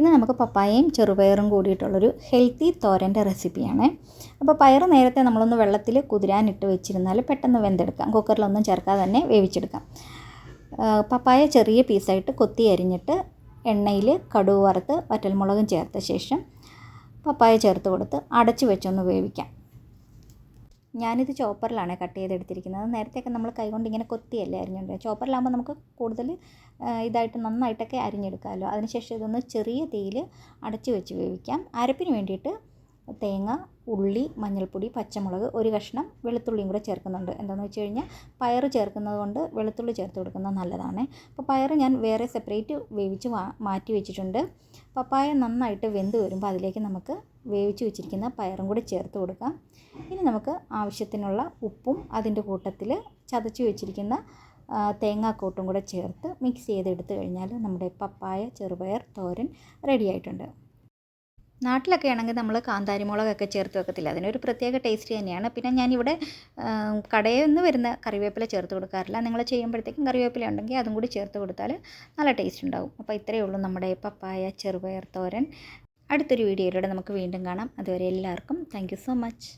ഇന്ന് നമുക്ക് പപ്പായയും ചെറുപയറും കൂടിയിട്ടുള്ളൊരു ഹെൽത്തി തോരന്റെ റെസിപ്പിയാണ് അപ്പോൾ പയർ നേരത്തെ നമ്മളൊന്ന് വെള്ളത്തിൽ കുതിരാനിട്ട് വെച്ചിരുന്നാൽ പെട്ടെന്ന് വെന്തെടുക്കാം. കുക്കറിലൊന്നും ചേർക്കാതെ തന്നെ വേവിച്ചെടുക്കാം. പപ്പായ ചെറിയ പീസായിട്ട് കൊത്തി അരിഞ്ഞിട്ട് എണ്ണയിൽ കടുവ് വറുത്ത് വറ്റൽമുളകും ചേർത്ത ശേഷം പപ്പായ ചേർത്ത് കൊടുത്ത് അടച്ചു വെച്ചൊന്ന് വേവിക്കാം. ഞാനിത് ചോപ്പറിലാണ് കട്ട് ചെയ്തെടുത്തിരിക്കുന്നത്. നേരത്തെയൊക്കെ നമ്മൾ കൈകൊണ്ട് ഇങ്ങനെ കൊത്തിയല്ലേ അരിഞ്ഞുകൊണ്ടിരുന്നത് ചോപ്പറിലാകുമ്പോൾ നമുക്ക് കൂടുതൽ ഇതായിട്ട് നന്നായിട്ടൊക്കെ അരിഞ്ഞെടുക്കാമല്ലോ. അതിനുശേഷം ഇതൊന്ന് ചെറിയ തീയിൽ അടച്ചു വെച്ച് വേവിക്കാം. അരപ്പിന് വേണ്ടിയിട്ട് തേങ്ങ ഉള്ളി മഞ്ഞൾപ്പൊടി പച്ചമുളക് ഒരു കഷ്ണം വെളുത്തുള്ളിയും കൂടെ ചേർക്കുന്നുണ്ട്. എന്താണെന്ന് വെച്ച് കഴിഞ്ഞാൽ പയർ ചേർക്കുന്നത് കൊണ്ട് വെളുത്തുള്ളി ചേർത്ത് കൊടുക്കുന്നത് നല്ലതാണ്. അപ്പോൾ പയർ ഞാൻ വേറെ സെപ്പറേറ്റ് വേവിച്ച് മാറ്റി വെച്ചിട്ടുണ്ട്. പപ്പായ നന്നായിട്ട് വെന്ത് വരുമ്പോൾ അതിലേക്ക് നമുക്ക് വേവിച്ച് വെച്ചിരിക്കുന്ന പയറും കൂടി ചേർത്ത് കൊടുക്കാം. ഇനി നമുക്ക് ആവശ്യത്തിനുള്ള ഉപ്പും അതിന്റെ കൂട്ടത്തിൽ ചതച്ച് വെച്ചിരിക്കുന്ന തേങ്ങാക്കൂട്ടും കൂടെ ചേർത്ത് മിക്സ് ചെയ്തെടുത്ത് കഴിഞ്ഞാൽ നമ്മുടെ പപ്പായ ചെറുപയർ തോരൻ റെഡി ആയിട്ടുണ്ട്. നാട്ടിലൊക്കെ ആണെങ്കിൽ നമ്മൾ കാന്താരി മുളകൊക്കെ ചേർത്ത് വെക്കത്തില്ല. അതിനൊരു പ്രത്യേക ടേസ്റ്റ് തന്നെയാണ്. പിന്നെ ഞാനിവിടെ കടയിൽ നിന്ന് വരുന്ന കറിവേപ്പില ചേർത്ത് കൊടുക്കാറില്ല. നിങ്ങൾ ചെയ്യുമ്പോഴത്തേക്കും കറിവേപ്പില ഉണ്ടെങ്കിൽ അതും കൂടി ചേർത്ത് കൊടുത്താൽ നല്ല ടേസ്റ്റ് ഉണ്ടാവും. അപ്പോൾ ഇത്രയേ ഉള്ളൂ നമ്മുടെ പപ്പായ ചെറുപയർ തോരൻ. അടുത്തൊരു വീഡിയോയിലൂടെ നമുക്ക് വീണ്ടും കാണാം. അതുവരെ എല്ലാവർക്കും താങ്ക് സോ മച്ച്